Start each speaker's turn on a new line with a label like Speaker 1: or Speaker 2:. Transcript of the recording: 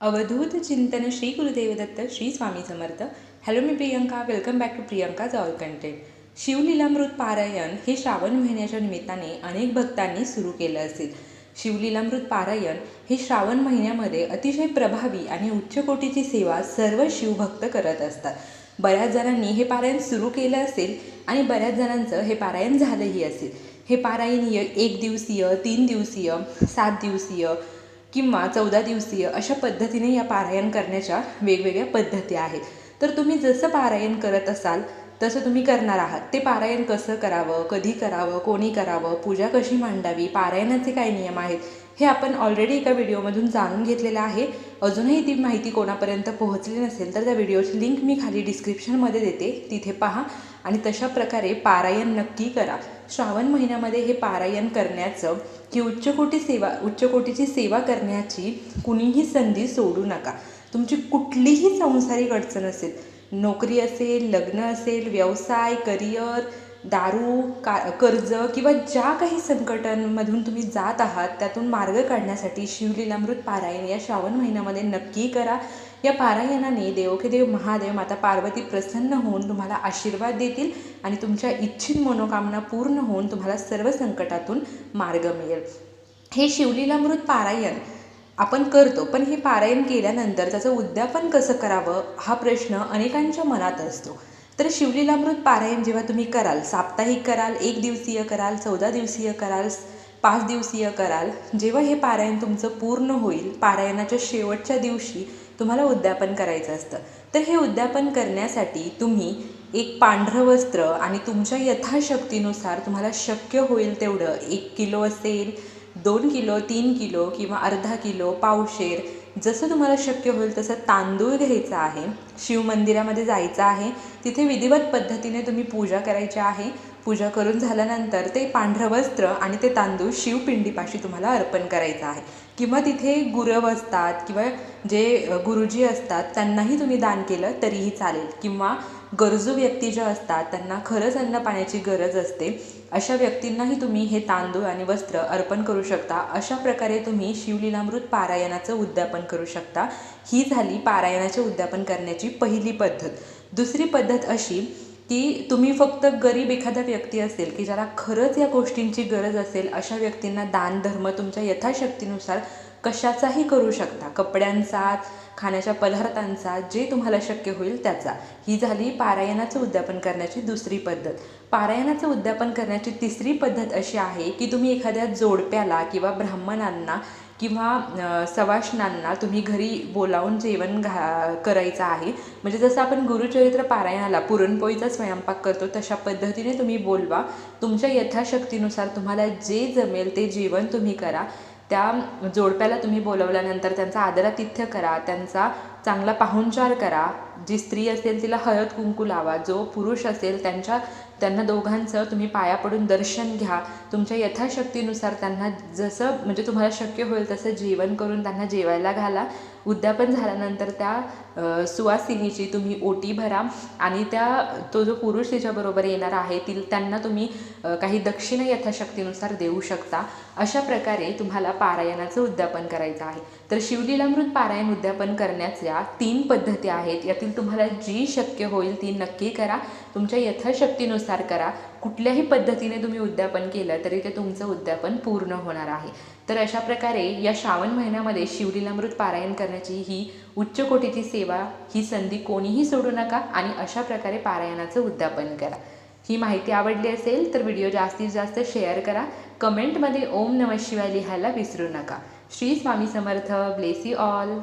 Speaker 1: Avadhoot Chintan Shri Gurudev Datta Shri Swami Samarth. Hello me Priyanka. Welcome back to Priyanka's all content Shivlilamrut पारायण हे श्रावण महिन्याच्या निमित्ताने अनेक भक्तांनी सुरू केलं असेल. शिवलीलामृत पारायण हे श्रावण महिन्यामध्ये अतिशय प्रभावी आणि उच्चकोटीची सेवा सर्व शिवभक्त करत असतात. बऱ्याच जणांनी हे पारायण सुरू केलं असेल आणि बऱ्याच जणांचं हे पारायण झालंही असेल. हे पारायण एक दिवसीय तीन दिवसीय सात दिवसीय किंवा चौदा दिवसीय अशा पद्धतीने या पारायण करण्याच्या वेगवेगळ्या पद्धती आहेत. तर तुम्ही जसं पारायण करत असाल तसं तुम्ही करणार आहात. ते पारायण कसं करावं कधी करावं कोणी करावं पूजा कशी मांडावी पारायणाचे काय नियम आहेत हे आपण ऑलरेडी एका व्हिडिओमधून जाणून घेतलेलं आहे. अजूनही ती माहिती कोणापर्यंत पोहोचली नसेल तर त्या व्हिडिओची लिंक मी खाली डिस्क्रिप्शनमध्ये देते. तिथे पहा आणि तशा प्रकारे पारायण नक्की करा. श्रावण महिन्यामध्ये हे पारायण करण्याचं की उच्चकोटी सेवा उच्चकोटीची सेवा करण्याची कुणीही संधी सोडू नका. तुमची कुठलीही संसारिक अडचण असेल नोकरी असेल लग्न असेल व्यवसाय करिअर दारू का कर्ज किंवा ज्या काही संकटांमधून तुम्ही जात आहात त्यातून मार्ग काढण्यासाठी शिवलीलामृत पारायण या श्रावण महिन्यामध्ये नक्की करा. या पारायणाने देवकेदेव महादेव माता पार्वती प्रसन्न होऊन तुम्हाला आशीर्वाद देतील आणि तुमच्या इच्छित मनोकामना पूर्ण होऊन तुम्हाला सर्व संकटातून मार्ग मिळेल. हे शिवलीलामृत पारायण आपण करतो पण हे पारायण केल्यानंतर त्याचं उद्यापन कसं करावं हा प्रश्न अनेकांच्या मनात असतो. तर शिवलीलामृत पारायण जेव्हा तुम्ही कराल साप्ताहिक कराल एक दिवसीय कराल चौदा दिवसीय कराल पाच दिवसीय कराल जेव्हा हे पारायण तुमचं पूर्ण होईल पारायणाच्या शेवटच्या दिवशी तुम्हाला उद्यापन करायचं असतं. तर हे उद्यापन करण्यासाठी तुम्ही एक पांढरं वस्त्र आणि तुमच्या यथाशक्तीनुसार तुम्हाला शक्य होईल तेवढं. एक किलो असेल दोन किलो तीन किलो किंवा अर्धा किलो पावशेर जसं तुम्हाला शक्य होईल तसं तांदूळ घ्यायचा आहे शिवमंदिरामध्ये जायचं आहे तिथे विधिवत पद्धतीने तुम्ही पूजा करायची आहे. पूजा करून झाल्यानंतर ते पांढरं वस्त्र आणि ते तांदूळ शिवपिंडीपाशी तुम्हाला अर्पण करायचं आहे. किंवा तिथे गुरव असतात किंवा जे गुरुजी असतात त्यांनाही तुम्ही दान केलं तरीही चालेल. किंवा गरजू व्यक्ती ज्या असतात त्यांना खरंच अन्न पाण्याची गरज असते. अशा व्यक्तींनाही तुम्ही हे तांदूळ आणि वस्त्र अर्पण करू शकता. अशा प्रकारे तुम्ही शिवलीलामृत पारायणाचं उद्यापन करू शकता. ही झाली पारायणाचे उद्यापन करण्याची पहिली पद्धत. दुसरी पद्धत अशी की तुम्ही फक्त गरीब एखादा व्यक्ती असेल की ज्याला खरंच या गोष्टींची गरज असेल अशा व्यक्तींना दान धर्म तुमच्या यथाशक्तीनुसार कशाचाही करू शकता. कपड्यांचा खाण्याच्या पदार्थांचा जे तुम्हाला शक्य होईल त्याचा. ही झाली पारायणाचं उद्यापन करण्याची दुसरी पद्धत. पारायणाचं उद्यापन करण्याची तिसरी पद्धत अशी आहे की तुम्ही एखाद्या जोडप्याला किंवा ब्राह्मणांना किंवा सवाष्णांना तुम्ही घरी बोलावून जेवण घा करायचं आहे. म्हणजे जसं आपण गुरुचरित्र पारायणाला पुरणपोळीचा स्वयंपाक करतो तशा पद्धतीने तुम्ही बोलवा. तुमच्या यथाशक्तीनुसार तुम्हाला जे जमेल ते जेवण तुम्ही करा. त्या जोडप्याला तुम्ही बोलवल्यानंतर त्यांचा आदरातिथ्य करा त्यांचा चांगला पाहुणचार करा. जी स्त्री असेल तिला हळद कुंकू लावा. जो पुरुष असेल त्यांच्या त्यांना दोघांचं तुम्ही पाया पडून दर्शन घ्या. तुमच्या यथाशक्तीनुसार त्यांना जसं म्हणजे तुम्हाला शक्य होईल तसं जेवण करून त्यांना जेवायला घाला. उद्यापन झाल्यानंतर त्या सुवासिनीची तुम्ही ओटी भरा आणि त्या तो जो पुरुष तिच्याबरोबर येणार आहे ती त्यांना तुम्ही काही दक्षिणा यथाशक्तीनुसार देऊ शकता. अशा प्रकारे तुम्हाला पारायणाचं उद्यापन करायचं आहे. तर शिवलीलामृत पारायण उद्यापन करण्याच्या तीन पद्धती आहेत. यातील तुम्हाला जी शक्य होईल ती नक्की करा. तुमच्या यथाशक्तीनुसार करा. कुठल्याही पद्धतीने तुम्ही उद्यापन केलं तरी ते तुमचं उद्यापन पूर्ण होणार आहे. तर अशा प्रकारे या श्रावण महिन्यामध्ये शिवलीलामृत पारायण करण्याची ही उच्च कोटीची सेवा ही संधी कोणीही सोडू नका आणि अशा प्रकारे पारायणाचं उद्यापन करा. ही माहिती आवडली असेल तर व्हिडिओ जास्तीत जास्त शेअर करा. कमेंटमध्ये ओम नम शिवाय लिहायला विसरू नका. Shri Swami Samarth. Bless you all.